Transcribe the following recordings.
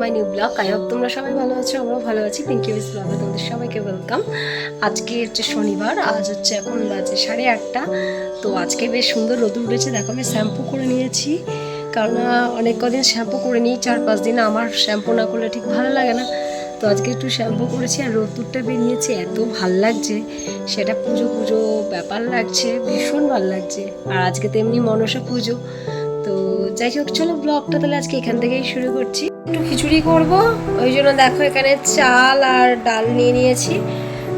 My new blog. I hope তোমরা সবাই ভালো আছো, আমরাও ভালো আছি। পিঙ্কি বেস ব্লগে তোমাদের সবাইকে ওয়েলকাম আজকে হচ্ছে শনিবার, আজ হচ্ছে এখন বাজে সাড়ে আটটা। তো আজকে বেশ সুন্দর রোদ উঠেছে। দেখো, আমি শ্যাম্পু করে নিয়েছি। কারণ অনেক কদিন শ্যাম্পু করে নিই চার পাঁচ দিন আমার শ্যাম্পু না করলে ঠিক ভালো লাগে না। তো আজকে একটু শ্যাম্পু করেছি আর রোদ্দুরটা বেরিয়েছে। এত ভালো লাগছে। সেটা পুজো পুজো ব্যাপার লাগছে। ভীষণ ভালো লাগছে। আর আজকে তো এমনি মনসা পুজো। তো যাই হোক, চলো ব্লগটা তাহলে আজকে এখান থেকেই শুরু করছি। একটু খিচুড়ি করব। ওই জন্য দেখো এখানে চাল আর ডাল নিয়ে নিয়েছি।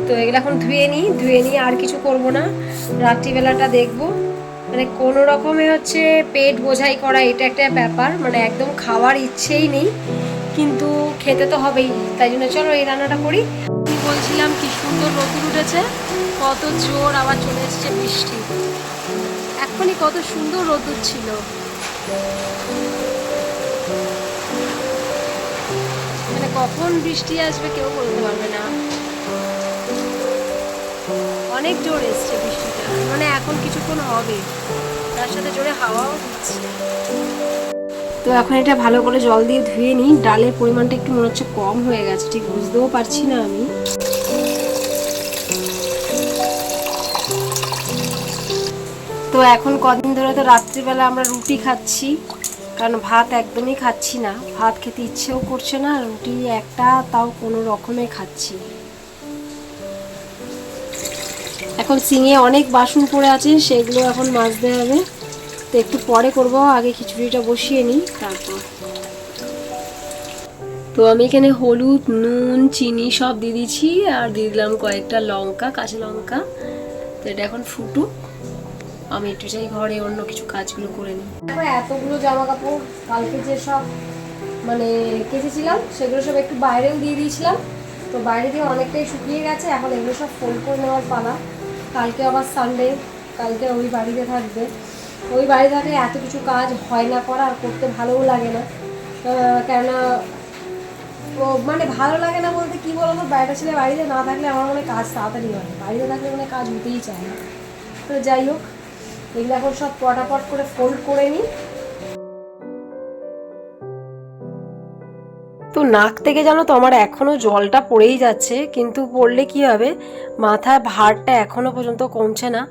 তো এগুলো এখন ধুয়ে নিই। ধুয়ে নিয়ে আর কিছু করব না। রাত্রিবেলাটা দেখব। মানে কোনো রকমে হচ্ছে পেট বোঝাই করা এটা একটা ব্যাপার। মানে একদম খাওয়ার ইচ্ছেই নেই। কিন্তু খেতে তো হবেই। তাই জন্য চলো এই রান্নাটা করি। কি বলছিলাম কি সুন্দর রোদুর উঠেছে। কত জোর আবার চলে এসেছে বৃষ্টি। এখনই কত সুন্দর রোদুর ছিল। কখন বৃষ্টি আসবে কেউ বলতে পারবে না। অনেক জোর এসছে বৃষ্টিটা। মানে এখন কিছুক্ষণ হবে। তার সাথে জোরে হাওয়াও দিচ্ছে। তো এখন এটা ভালো করে জল দিয়ে ধুয়ে নিই। ডালের পরিমাণটা একটু মনে হচ্ছে কম হয়ে গেছে, ঠিক বুঝতেও পারছি না আমি। তো এখন কদিন ধরে তো রাত্রিবেলা আমরা রুটি খাচ্ছি। কারণ ভাত একদমই খাচ্ছি না। ভাত খেতে ইচ্ছেও করছে না, রুটি একটা, তাও কোনো রকমে খাচ্ছি। এখন সিঙে অনেক বাসন পড়ে আছে, সেগুলো এখন মাজতে হবে। তো একটু পরে করব, আগে খিচুড়িটা বসিয়ে নিই, তারপর। তো আমি এখানে হলুদ, নুন, চিনি সব দিয়ে দিচ্ছি আর দিয়ে দিলাম কয়েকটা লঙ্কা, কাঁচা লঙ্কা। তো এটা এখন ফুটুক। আমি একটু চাই ঘরে, অন্য কিছু কাজগুলো করে নিই। এতগুলো জামা কাপড় কালকে যে সব মানে কেচেছিলাম, সেগুলো সব একটু বাইরেও দিয়ে দিয়েছিলাম। তো বাইরে দিয়ে অনেকটাই শুকিয়ে গেছে, এখন এগুলো সব ফোল্ড করে নেওয়ার পালা। কালকে আবার সানডে কালকে ওই বাড়িতে থাকবে। ওই বাড়ি থাকলে এত কিছু কাজ হয় না করা, আর করতে ভালোও লাগে না। কেননা, ও মানে ভালো লাগে না বলতে কি বলব বাইরেটা ছেলে বাড়িতে না থাকলে আমার মনে কাজ তাড়াতাড়ি হয় বাড়িতে থাকলে মানে কাজ হতেই চায় না। তো যাই হোক এগুলো এখন সব পটাপট করে ফোল্ড করে নিই। তো নাক থেকে জানো তো আমার এখনও জলটা পড়েই যাচ্ছে, কিন্তু পড়লে কি হবে? মাথায় ভারটা এখনও পর্যন্ত কমছে না।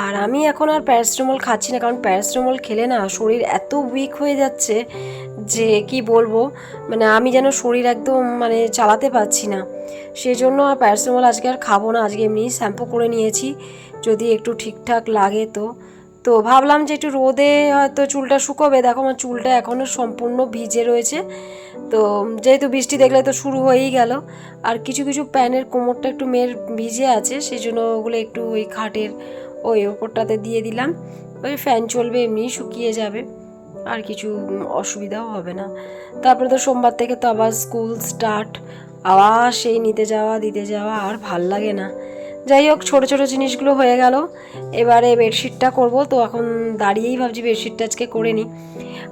আর আমি এখন আর প্যারাসিটামল খাচ্ছি না, কারণ প্যারাসিটামল খেলে না শরীর এত উইক হয়ে যাচ্ছে যে কি বলব? মানে আমি যেন শরীর একদম মানে চালাতে পারছি না। সেই জন্য আর প্যারাসিটামল আজকে আর খাব না, আজকে এমনি শ্যাম্পু করে নিয়েছি, যদি একটু ঠিকঠাক লাগে তো। তো ভাবলাম যে একটু রোদে হয়তো চুলটা শুকোবে, দেখো আমার চুলটা এখনও সম্পূর্ণ ভিজে রয়েছে। তো যেহেতু বৃষ্টি দেখলে তো শুরু হয়েই গেল, আর কিছু কিছু প্যানের কোমরটা একটু মেয়ের ভিজে আছে সেই জন্য ওগুলো একটু ওই খাটের ওই ওপরটাতে দিয়ে দিলাম। ওই ফ্যান চলবে এমনি শুকিয়ে যাবে, আর কিছু অসুবিধাও হবে না। তারপরে তো সোমবার থেকে তো আবার স্কুল স্টার্ট আবার সেই নিতে যাওয়া, দিতে যাওয়া আর ভালো লাগে না। যাই হোক, ছোটো ছোটো জিনিসগুলো হয়ে গেল। এবারে বেডশিটটা করব, তো এখন দাঁড়িয়েই ভাবছি বেডশিটটা আজকে করে নিই।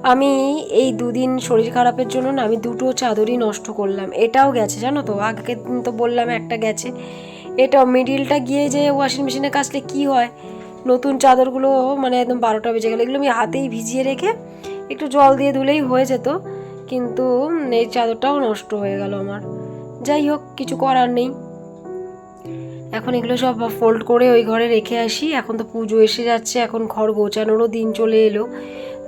আমি এই দুদিন শরীর খারাপের জন্য না, আমি দুটো চাদরই নষ্ট করলাম। এটাও গেছে, জানো তো? দিন তো বললাম একটা গেছে। এটাও মিডিলটা গিয়ে যে ওয়াশিং মেশিনে কাচলে কি হয়? নতুন চাদরগুলো মানে একদম বারোটা বেজে গেলো। এগুলো আমি হাতেই ভিজিয়ে রেখে একটু জল দিয়ে ধুলেই হয়ে যেত। কিন্তু এই চাদরটাও নষ্ট হয়ে গেল আমার। যাই হোক কিছু করার নেই। এখন এগুলো সব ফোল্ড করে ওই ঘরে রেখে আসি। এখন তো পুজো এসে যাচ্ছে, এখন ঘর গোছানোরও দিন চলে এলো।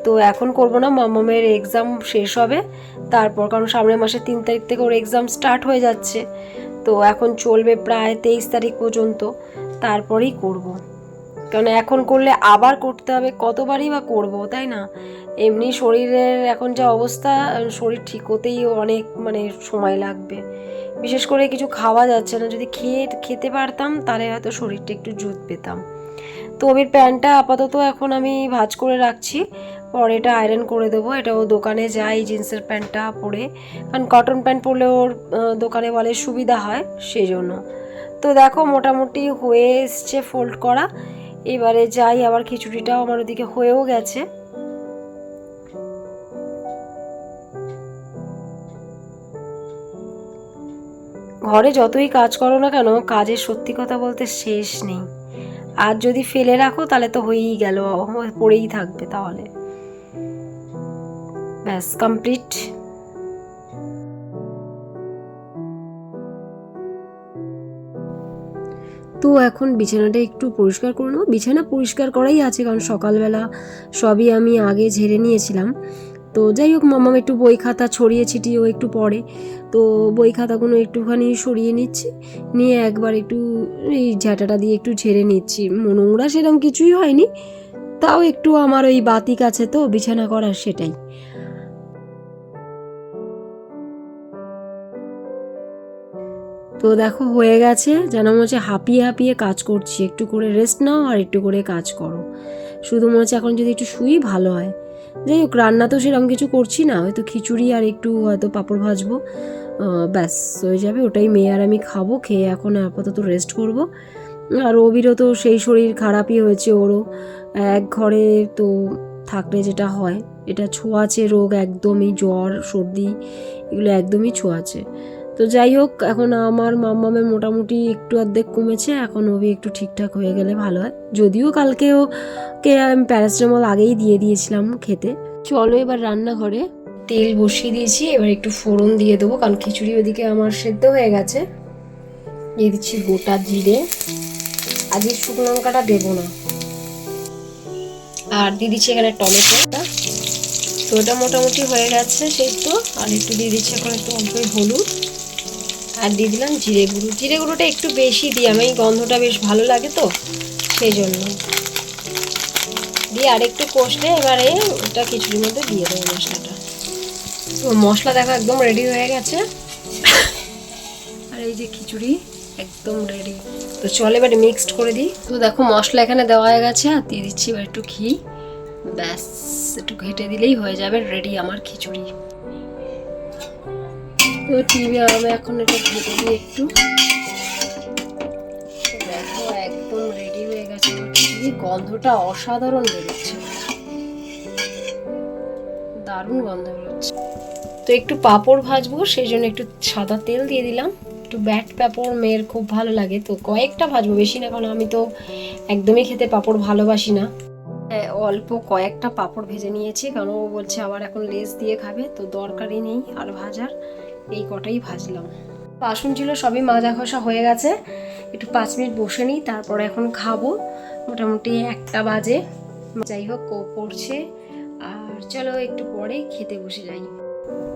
তো এখন করব না, মামামের এক্সাম শেষ হবে। তারপর, কারণ সামনের মাসের তিন তারিখ থেকে ওর এক্সাম স্টার্ট হয়ে যাচ্ছে। তো এখন চলবে প্রায় তেইশ তারিখ পর্যন্ত। তারপরেই করব। কারণ এখন করলে আবার করতে হবে, কতবারই বা করব, তাই না? এমনি শরীরের এখন যা অবস্থা, শরীর ঠিক হতেই অনেক মানে সময় লাগবে। বিশেষ করে কিছু খাওয়া যাচ্ছে না, যদি খেয়ে, খেতে পারতাম, তাহলে হয়তো শরীরটা একটু জুত পেতাম। তো ওবির প্যান্টটা আপাতত এখন আমি ভাঁজ করে রাখছি, পরে এটা আয়রন করে দেবো, এটা ও দোকানে যাই জিন্সের প্যান্টটা পরে। কারণ কটন প্যান্ট পরলে ওর দোকানে বলে সুবিধা হয়, সেই জন্য। তো দেখো, মোটামুটি হয়ে এসছে ফোল্ড করা। এবারে যাই, আবার খিচুড়িটাও আমার ওদিকে হয়েও গেছে। ঘরে যতই কাজ করো না কেন, কাজের সত্যি কথা বলতে শেষ নেই। আর যদি ফেলে রাখো, তাহলে তো হয়েই গেল পড়েই থাকবে তাহলে। ব্যাস কমপ্লিট তো এখন বিছানাটা একটু পরিষ্কার করে নেব। বিছানা পরিষ্কার করাই আছে, কারণ সকালবেলা সবই আমি আগে ঝেড়ে নিয়েছিলাম। তো যাই হোক, মামাম একটু বই খাতা ছড়িয়ে ছিটিয়েও একটু পড়ে। তো বই খাতাগুলো একটুখানি সরিয়ে নিচ্ছি। নিয়ে একবার একটু এই ঝাঁটাটা দিয়ে একটু ঝেড়ে নিচ্ছি। নোংরা সেরকম কিছুই হয়নি। তাও একটু আমার ওই বাতিক আছে তো, বিছানা করার সেটাই। তো দেখো হয়ে গেছে, যেন মনে হচ্ছে হাঁপিয়ে হাঁপিয়ে কাজ করছি। একটু করে রেস্ট নাও আর একটু করে কাজ করো। শুধু মনে হচ্ছে এখন যদি একটু শুই ভালো হয়। যাই হোক রান্না তো সেরকম কিছু করছি না, হয়তো খিচুড়ি আর একটু হয়তো পাঁপড় ভাজবো। ব্যাস, হয়ে যাবে, ওটাই মেয়ে আর আমি খাব, খেয়ে এখন আপাতত রেস্ট করব। আর অবিরও তো সেই শরীর খারাপই হয়েছে ওরও। এক ঘরে তো থাকলে যেটা হয়, এটা ছোঁয়াচে রোগ, একদমই জ্বর, সর্দি, এগুলো একদমই ছোঁয়াচে। তো যাই হোক, এখন আমার মাম্মামের মোটামুটি একটু অর্ধেক কমেছে, এখন ওবি একটু ঠিকঠাক হয়ে গেলে ভালো হয়। যদিও কালকেও কে আমি প্যারাসিটামল আগেই দিয়ে দিয়েছিলাম খেতে। চলো এবার রান্নাঘরে। তেল বসিয়ে দিয়েছি, এবার একটু ফোড়ন দিয়ে দেবো, কারণ খিচুড়ি ওদিকে আমার সেদ্ধ হয়ে গেছে। দিয়ে দিচ্ছি গোটা জিরে। আজকে শুকনো লঙ্কাটা দেবো না। আর দিয়ে দিচ্ছি এখানে টমেটোটা তো ওটা মোটামুটি হয়ে গেছে সেদ্ধ, আর একটু দিয়ে দিচ্ছি এখন একটু অল্পই হলুদ। আর দিয়ে দিলাম জিরে গুঁড়ো। জিরে গুঁড়োটা একটু বেশি দিই আমি গন্ধটা বেশ ভালো লাগে তো সেই জন্য দিয়ে আরেকটু কষলে এবারে ওটা খিচুড়ির মধ্যে দিয়ে দেবো মশলাটা। তো মশলা দেখো একদম রেডি হয়ে গেছে। আর এই যে খিচুড়ি একদম রেডি তো চল এবারে মিক্সড করে দিই। তো দেখো মশলা এখানে দেওয়া হয়ে গেছে, আর দিয়ে দিচ্ছি এবার একটু ঘি। ব্যাস, একটু ঘেটে দিলেই হয়ে যাবে রেডি আমার খিচুড়ি। তো টিভি আমি এখন এটা ঘেটে দিই একটু। দেখো একদম রেডি হয়ে গেছে আমার গন্ধটা অসাধারণ বেরোচ্ছে। দারুণ গন্ধ বেরোচ্ছে। তো একটু পাঁপড় ভাজবো সেই জন্য একটু সাদা তেল দিয়ে দিলাম। একটু ব্যাট পাঁপড় মেয়ের খুব ভালো লাগে তো কয়েকটা ভাজবো। বেশি না কারণ আমি তো একদমই খেতে পাঁপড় ভালোবাসি না। হ্যাঁ, অল্প কয়েকটা পাঁপড় ভেজে নিয়েছি কারণ ও বলছে আবার এখন লেস দিয়ে খাবে তো দরকারই নেই আর ভাজার। এই কটাই ভাজলাম। বাসন ছিল সবই মাজা ঘষা হয়ে গেছে। একটু পাঁচ মিনিট বসে নিই, তারপরে এখন খাব। মোটামুটি একটা বাজে। যাই হোক পড়ছে আর চলো একটু পরে খেতে বসে যাই।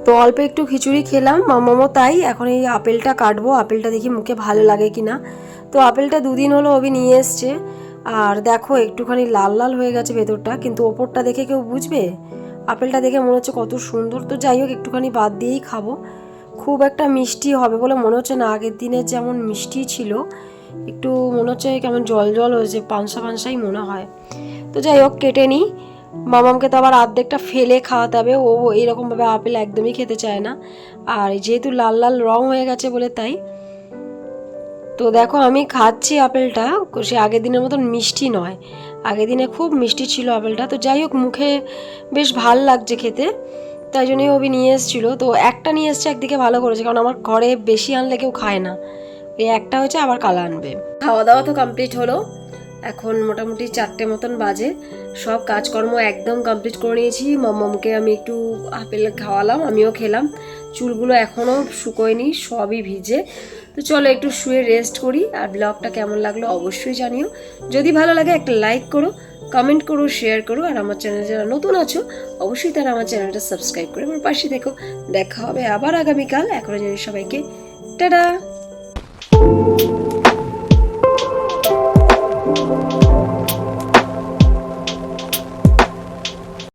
তো অল্প একটু খিচুড়ি খেলাম মামামো তাই। এখন এই আপেলটা কাটবো। আপেলটা দেখি মুখে ভালো লাগে কি না তো আপেলটা দুদিন হলো অবি নিয়ে এসছে। আর দেখো, একটুখানি লাল লাল হয়ে গেছে ভেতরটা, কিন্তু ওপরটা দেখে কেউ বুঝবে? আপেলটা দেখে মনে হচ্ছে কত সুন্দর। তো যাই হোক, একটুখানি বাদ দিয়েই খাব। খুব একটা মিষ্টি হবে বলে মনে হচ্ছে না। আগের দিনে যেমন মিষ্টি ছিল, একটু মনে হচ্ছে কেমন জল জল হয়েছে পানসা পানসাই মনে হয়। তো যাই হোক, কেটে নিই। মামামকে তো আবার অর্ধেকটা ফেলে খাওয়াতে হবে, ও এরকমভাবে আপেল একদমই খেতে চায় না। আর যেহেতু লাল লাল রং হয়ে গেছে বলে তাই। তো দেখো আমি খাচ্ছি আপেলটা, সে আগের দিনের মতন মিষ্টি নয়। আগের দিনে খুব মিষ্টি ছিল আপেলটা। তো যাই হোক, মুখে বেশ ভালো লাগছে খেতে। তাই জন্যই অভি নিয়ে এসেছিল। তো একটা নিয়ে এসছে একদিকে ভালো করেছে, কারণ আমার ঘরে বেশি আনলে কেউ খায় না। এই একটা হয়েছে, আবার কালা আনবে। খাওয়া দাওয়া তো কমপ্লিট হলো। এখন মোটামুটি চারটে মতন বাজে। সব কাজকর্ম একদম কমপ্লিট করে নিয়েছি। মমকে আমি একটু আপেল খাওয়ালাম, আমিও খেলাম। চুলগুলো এখনও শুকোয়নি, সবই ভিজে। তো চলো একটু শুয়ে রেস্ট করি। আর ব্লগটা কেমন লাগল অবশ্যই জানিও। যদি ভালো লাগে একটা লাইক করো। কমেন্ট করো শেয়ার করো, আর আমার চ্যানেল যারা নতুন আছো, অবশ্যই তারা আমার চ্যানেলটা সাবস্ক্রাইব করে আমার পাশে দেখো দেখা হবে আবার আগামীকাল। এখনও জানি সবাইকে। টাটা!